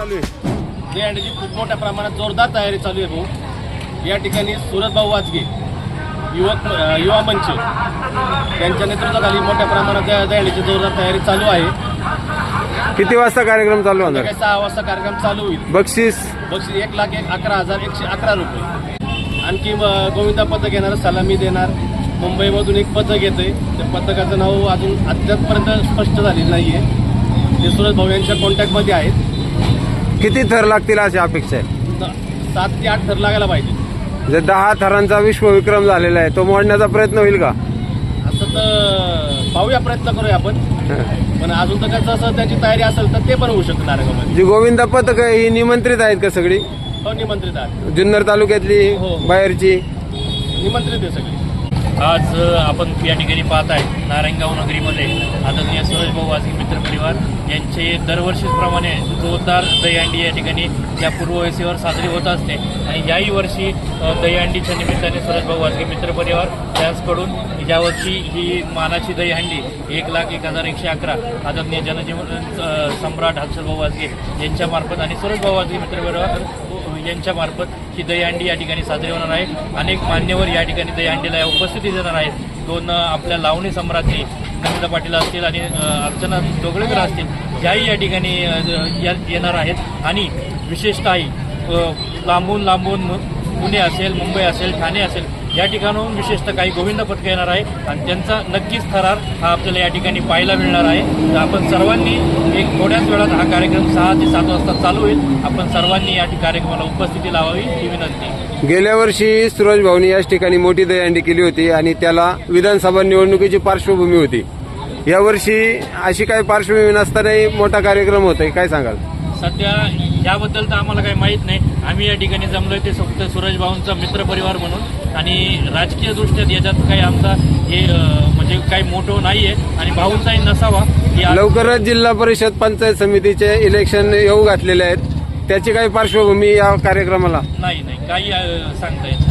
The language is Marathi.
चालू आहे. दहीहंडीची खूप मोठ्या प्रमाणात जोरदार तयारी चालू आहे भाऊ. या ठिकाणी सुरत भाऊ वाजगे युवक युवा मंच. त्यांच्या नेतृत्वाखाली मोठ्या प्रमाणात दह- दहीहंडीची जोरदार तयारी चालू आहे. किती वाजता कार्यक्रम चालू होणार? सहा वाजता कार्यक्रम चालू होईल? बक्षीस? बक्षीस एक लाख एक अकरा हजार एकशे अकरा रुपये. आणखी अ, गोविंदा पथक येणार सलामी देणार. मुंबईमधून एक पथक येतंय. त्या पथकाचं नाव अजून अद्यापपर्यंत स्पष्ट झालेलं नाहीये. ते सुरत भाऊ यांच्या कॉन्टॅक्टमध्ये आहेत. किती थर लागतील अशी अपेक्षा आहे? सात ते आठ थर लागायला पाहिजे. जे दहा थरांचा विश्वविक्रम झालेला आहे तो मोडण्याचा प्रयत्न होईल का? असं तर पाहूया प्रयत्न करूया आपण. पण अजून तर कसं असं त्याची तयारी असेल तर ते पण होऊ शकतं नारगामध्ये जी गोविंदा पथक आहे ही निमंत्रित आहेत का सगळी? हो निमंत्रित आहे जुन्नर तालुक्यातली हो. बाहेरची? निमंत्रित आहे सगळी. आज आपण या ठिकाणी पाहत आहे नारायणगाव नगरीमध्ये. आदरणीय सूरज भाऊ वासगी मित्र परिवार यांचे दरवर्षीप्रमाणे जोरदार दहीहंडी या ठिकाणी या पूर्ववयसीवर साजरी होत असते. आणि याही वर्षी दहीहंडीच्या निमित्ताने सूरज भाऊ वासगी मित्र परिवार त्यांच्याकडून यावर्षी ही मानाची दहीहंडी एक लाख एक हजार एकशे अकरा आदरणीय जनजीवन सम्राट भाऊ वासगे यांच्यामार्फत आणि सुरेश भाऊ वासगे मित्र यांच्यामार्फत यांच्या मार्फत ही दहीहंडी या ठिकाणी साजरी होणार आहे. अनेक मान्यवर या ठिकाणी दहीहंडीला उपस्थिती देणार आहेत. दोन आपल्या लावणी सम्राज्ञी नमिता पाटील असतील आणि अर्चना डोगळेकर असतील ज्याही या ठिकाणी येणार आहेत. आणि विशेषतः लांबून लांबून पुणे असेल मुंबई असेल ठाणे असेल या ठिकाणाहून विशेषतः काही गोविंद पथक येणार आहे आणि त्यांचा नक्कीच थरार हा आपल्याला या ठिकाणी पाहायला मिळणार आहे. तर आपण सर्वांनी एक थोड्याच वेळात हा कार्यक्रम सहा ते सात वाजता चालू होईल. आपण सर्वांनी या कार्यक्रमाला उपस्थिती लावावी ही विनंती. गेल्या वर्षी सुरज भाऊनी याच ठिकाणी मोठी दहीहंडी केली होती आणि त्याला विधानसभा निवडणुकीची पार्श्वभूमी होती. यावर्षी अशी काही पार्श्वभूमी नसतानाही मोठा कार्यक्रम होतोय काय सांगाल? सध्या याबद्दल तर आम्हाला काही माहीत नाही. आम्ही या ठिकाणी जमलोय ते फक्त सूरज भाऊंचा मित्रपरिवार म्हणून. आणि राजकीय दृष्ट्या याच्यात काही आमचा हे म्हणजे काही मोठं नाही आहे आणि भाऊंचाही नसावा लवकरच जिल्हा परिषद पंचायत समितीचे इलेक्शन येऊ घातलेले आहेत. त्याची काही पार्श्वभूमी या कार्यक्रमाला? नाही नाही काही सांगता येत.